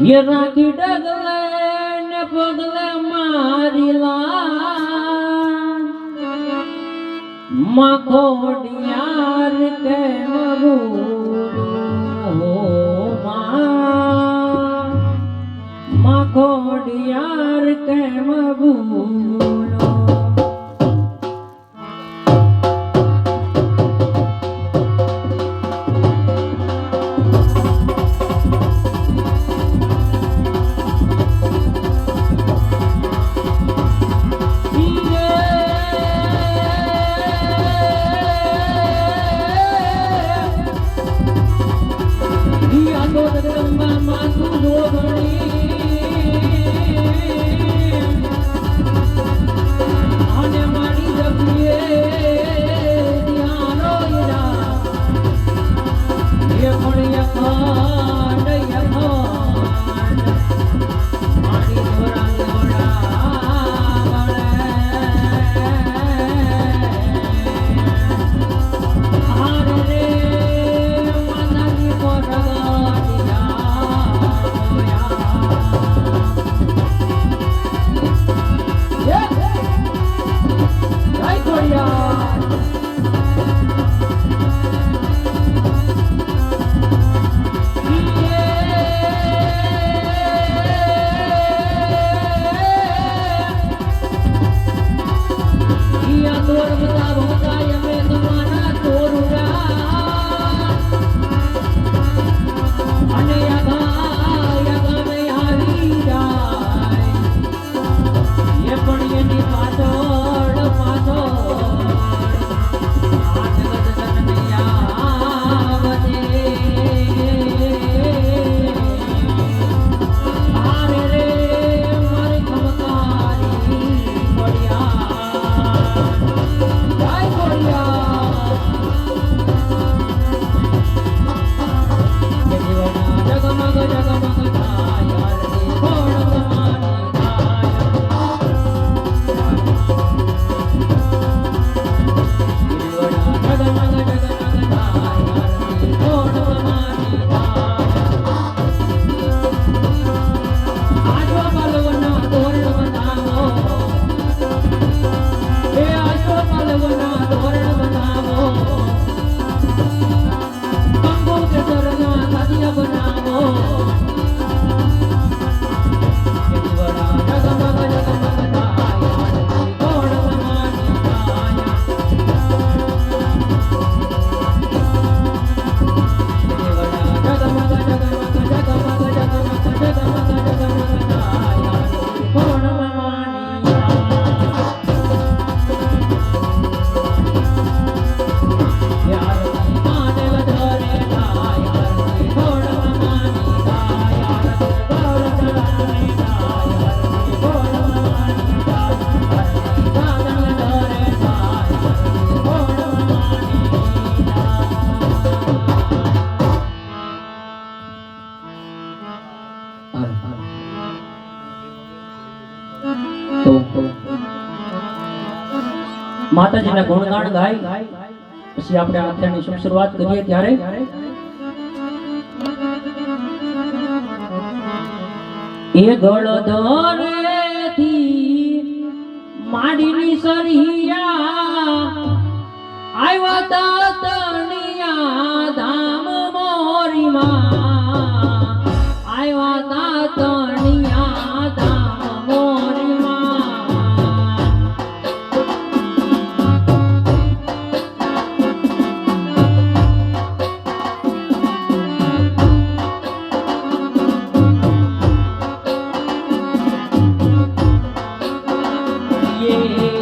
ये राखी डगले ने पगले मारी मखोडियार के मगू हो माँ मखोडियार के मगू માતાજીના ગુણગાન ગાય. પછી આપણે આખ્યાનની શુભ શરૂઆત કરીએ ત્યારે. એ ગળદરે થી માડીની સરિયા આવ્યા તા તણિયા ધામ મોરીમાં. You.